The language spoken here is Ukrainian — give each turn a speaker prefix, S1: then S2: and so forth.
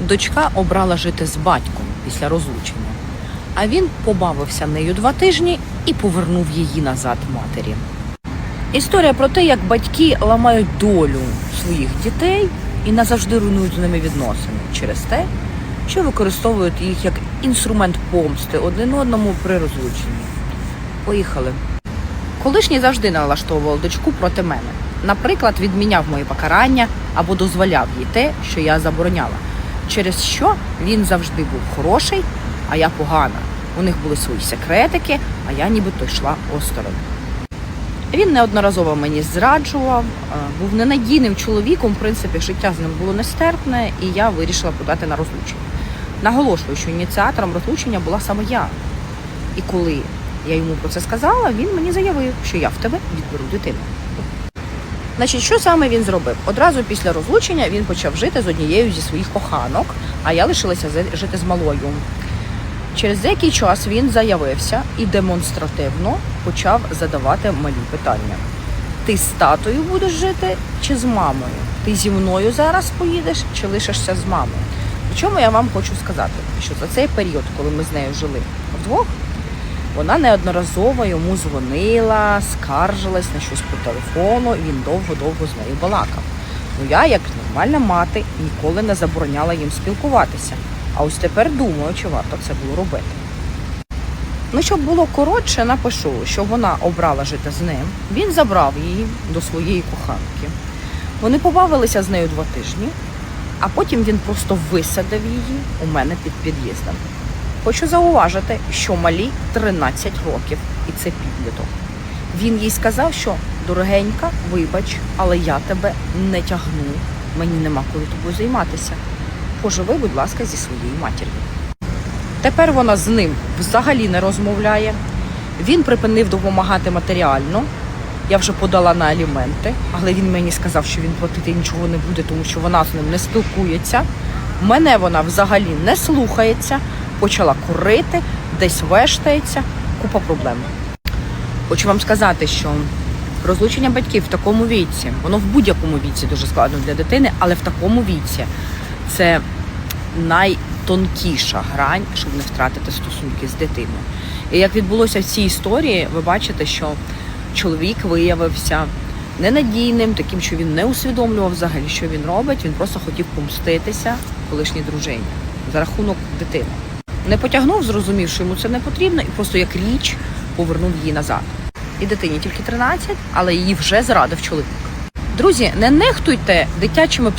S1: Дочка обрала жити з батьком після розлучення, а він побавився нею два тижні і повернув її назад матері. Історія про те, як батьки ламають долю своїх дітей і назавжди руйнують з ними відносини через те, що використовують їх як інструмент помсти один одному при розлученні. Поїхали. Колишній завжди налаштовував дочку проти мене. Наприклад, відміняв мої покарання або дозволяв їй те, що я забороняла. Через що він завжди був хороший, а я погана. У них були свої секретики, а я нібито йшла осторонь. Він неодноразово мені зраджував, е, був ненадійним чоловіком. В принципі, життя з ним було нестерпне, і я вирішила подати на розлучення. Наголошую, що ініціатором розлучення була саме я. І коли я йому про це сказала, він мені заявив, що я в тебе відберу дитину. Значить, що саме він зробив? Одразу після розлучення він почав жити з однією зі своїх коханок, а я лишилася жити з малою. Через деякий час він заявився і демонстративно почав задавати малі питання. Ти з татою будеш жити чи з мамою? Ти зі мною зараз поїдеш чи лишишся з мамою? Причому я вам хочу сказати, що за цей період, коли ми з нею жили вдвох, вона неодноразово йому дзвонила, скаржилась на щось по телефону, і він довго-довго з нею балакав. Ну я, як нормальна мати, ніколи не забороняла їм спілкуватися. А ось тепер думаю, чи варто це було робити. Ну, щоб було коротше, напишу, що вона обрала жити з ним. Він забрав її до своєї коханки. Вони побавилися з нею два тижні, а потім він просто висадив її у мене під під'їздом. Хочу зауважити, що малі 13 років, і це підліток. Він їй сказав, що дорогенька, вибач, але я тебе не тягну. Мені нема коли тобою займатися. Поживи, будь ласка, зі своєю матір'ю. Тепер вона з ним взагалі не розмовляє. Він припинив допомагати матеріально. Я вже подала на аліменти, але він мені сказав, що він платити нічого не буде, тому що вона з ним не спілкується. Мене вона взагалі не слухається, почала курити, десь вештається, купа проблем. Хочу вам сказати, що розлучення батьків в такому віці, воно в будь-якому віці дуже складно для дитини, але в такому віці це найтонкіша грань, щоб не втратити стосунки з дитиною. І як відбулося в цій історії, ви бачите, що чоловік виявився ненадійним, таким, що він не усвідомлював взагалі, що він робить. Він просто хотів помститися колишній дружині за рахунок дитини. Не потягнув, зрозумів, що йому це не потрібно, і просто як річ повернув її назад. І дитині тільки 13, але її вже зрадив чоловік. Друзі, не нехтуйте дитячими